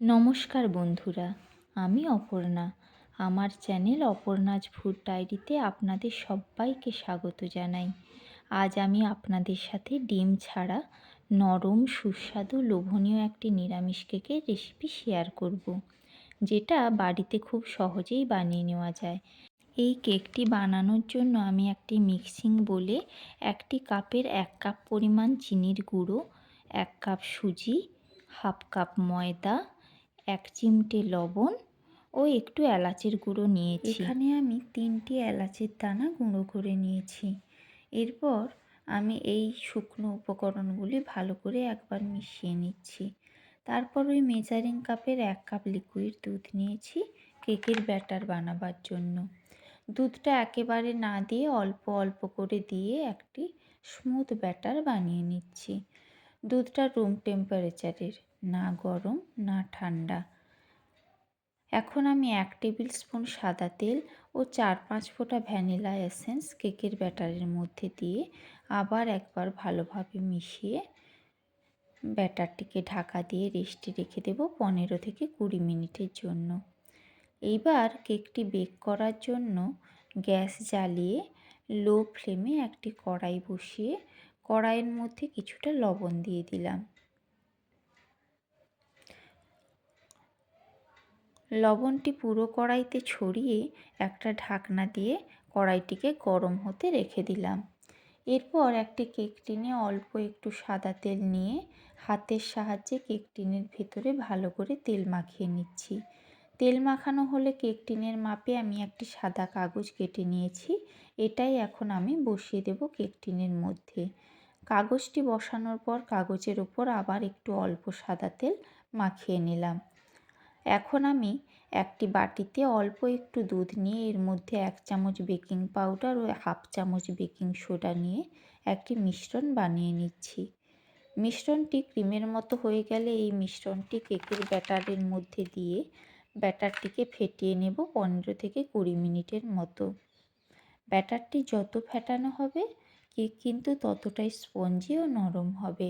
নমস্কার বন্ধুরা, আমি অপর্ণা আমার চ্যানেল অপর্ণাজ ফুড ডায়েরিতে আপনাদের সবাইকে স্বাগত জানাই আজ আমি আপনাদের সাথে ডিম ছাড়া নরম, সুস্বাদু, লোভনীয় একটি নিরামিষ কেকের রেসিপি শেয়ার করব। যেটা বাড়িতে খুব সহজেই বানিয়ে নেওয়া যায় এই কেকটি বানানোর জন্য আমি একটি মিক্সিং বলে একটি কাপের এক কাপ পরিমাণ চিনির গুঁড়ো, এক কাপ সুজি, হাফ কাপ ময়দা এক চিমটে লবণ ও একটু এলাচের গুঁড়ো নিয়েছি। এখানে আমি তিনটি এলাচের দানা গুঁড়ো করে নিয়েছি। এরপর আমি এই শুকনো উপকরণগুলি ভালো করে একবার মিশিয়ে নিচ্ছি। তারপর ওই মেজারিং কাপের এক কাপ লিকুইড দুধ নিয়েছি কেকের ব্যাটার বানাবার জন্য। দুধটা একেবারে না দিয়ে অল্প অল্প করে দিয়ে একটি স্মুথ ব্যাটার বানিয়ে নিচ্ছি। দুধটা রুম টেম্পারেচারের না গরম, না ঠান্ডা। এখন আমি এক টেবিল স্পুন সাদা তেল ও চার পাঁচ ফোঁটা ভ্যানিলা এসেন্স কেকের ব্যাটারের মধ্যে দিয়ে আবার একবার ভালোভাবে মিশিয়ে ব্যাটারটিকে ঢাকা দিয়ে রেস্টে রেখে দেব পনেরো থেকে কুড়ি মিনিটের জন্য। এইবার কেকটি বেক করার জন্য গ্যাস জ্বালিয়ে লো ফ্লেমে একটি কড়াই বসিয়ে কড়াইয়ের মধ্যে কিছুটা লবণ দিয়ে দিলাম। লবণটি পুরো কড়াইতে ছড়িয়ে একটা ঢাকনা দিয়ে কড়াইটিকে গরম হতে রেখে দিলাম। এরপর একটি কেক টিনে অল্প একটু সাদা তেল নিয়ে হাতের সাহায্যে কেক টিনের ভেতরে ভালো করে তেল মাখিয়ে নিচ্ছি। তেল মাখানো হলে কেক টিনের মাপে আমি একটি সাদা কাগজ কেটে নিয়েছি, এটাই এখন আমি বসিয়ে দেব কেক টিনের মধ্যে। কাগজটি বসানোর পর কাগজের ওপর আবার একটু অল্প সাদা তেল মাখিয়ে নিলাম। এখন আমি একটি বাটিতে অল্প একটু দুধ নিয়ে এর মধ্যে এক চামচ বেকিং পাউডার ও হাফ চামচ বেকিং সোডা নিয়ে একটি মিশ্রণ বানিয়ে নিচ্ছি। মিশ্রণটি ক্রিমের মতো হয়ে গেলে এই মিশ্রণটি কেকের ব্যাটারের মধ্যে দিয়ে ব্যাটারটিকে ফেটিয়ে নেব পনেরো থেকে কুড়ি মিনিটের মতো। ব্যাটারটি যত ফেটানো হবে, কেক কিন্তু ততটাই স্পঞ্জি ও নরম হবে।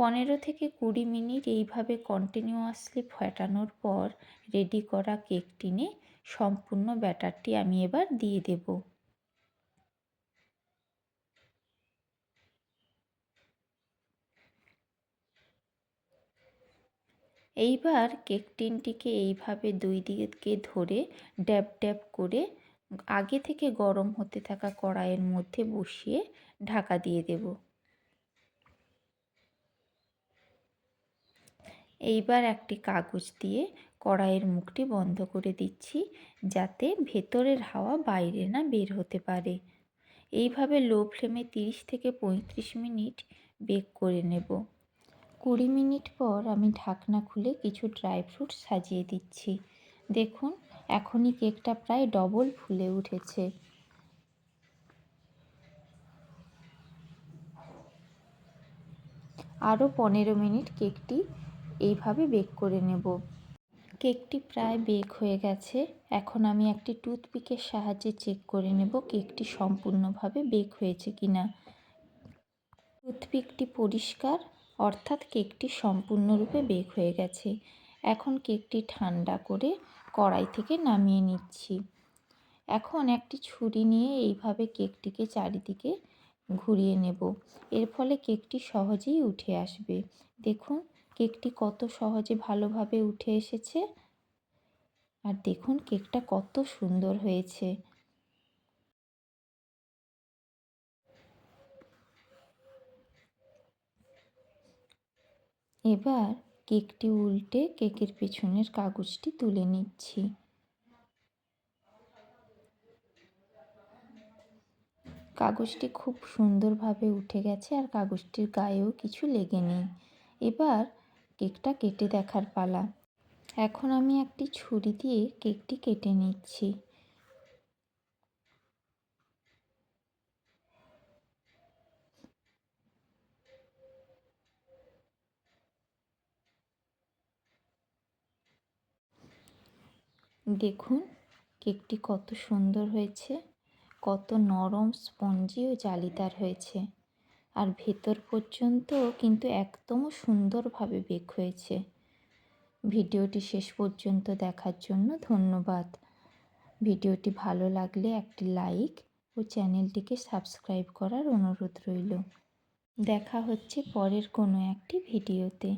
পনেরো থেকে কুড়ি মিনিট এইভাবে কন্টিনিউয়াসলি ফেটানোর পর রেডি করা কেক টিনে সম্পূর্ণ ব্যাটারটি আমি এবার দিয়ে দেব। এইবার কেক টিনটিকে এইভাবে দুই দিকে ধরে ড্যাব ড্যাব করে আগে থেকে গরম হতে থাকা কড়াইয়ের মধ্যে বসিয়ে ঢাকা দিয়ে দেবো। এইবার একটি কাগজ দিয়ে কড়াইয়ের মুখটি বন্ধ করে দিচ্ছি, যাতে ভেতরের হাওয়া বাইরে না বের হতে পারে। এইভাবে লো ফ্লেমে তিরিশ থেকে পঁয়ত্রিশ মিনিট বেক করে নেব। কুড়ি মিনিট পর আমি ঢাকনা খুলে কিছু ড্রাই ফ্রুট সাজিয়ে দিচ্ছি। দেখুন, এখনই কেকটা প্রায় ডবল ফুলে উঠেছে। আরও পনেরো মিনিট কেকটি এইভাবে বেক করে নেব। কেকটি প্রায় বেক হয়ে গেছে। এখন আমি একটি টুথপিকের সাহায্যে চেক করে নেব কেকটি সম্পূর্ণভাবে বেক হয়েছে কি না টুথপিকটি পরিষ্কার, অর্থাৎ কেকটি সম্পূর্ণরূপে বেক হয়ে গেছে। এখন কেকটি ঠান্ডা করে কড়াই থেকে নামিয়ে নিচ্ছি। এখন একটি ছুরি নিয়ে এইভাবে কেকটিকে চারিদিকে ঘুরিয়ে নেব। এর ফলে কেকটি সহজেই উঠে আসবে। দেখুন কেকটি কত সহজে ভালোভাবে উঠে এসেছে? আর দেখুন, কেকটা কত সুন্দর হয়েছে। এবার কেকটি উল্টে কেকের পেছনের কাগজটি তুলে নিচ্ছি। কাগজটি খুব সুন্দরভাবে উঠে গেছে আর কাগজটির গায়েও কিছু লেগে নেই। এবার কেকটা কেটে দেখার পালা। এখন আমি একটি ছুরি দিয়ে কেকটি কেটে নিচ্ছি। দেখুন, কেকটি কত সুন্দর হয়েছে, কত নরম স্পঞ্জি ও জালিদার হয়েছে। আর ভেতর পর্যন্ত কিন্তু একদম সুন্দরভাবে বেক হয়েছে। ভিডিওটি শেষ পর্যন্ত দেখার জন্য ধন্যবাদ। ভিডিওটি ভালো লাগলে একটি লাইক ও চ্যানেলটিকে সাবস্ক্রাইব করার অনুরোধ রইল। দেখা হচ্ছে পরের কোনো একটি ভিডিওতে।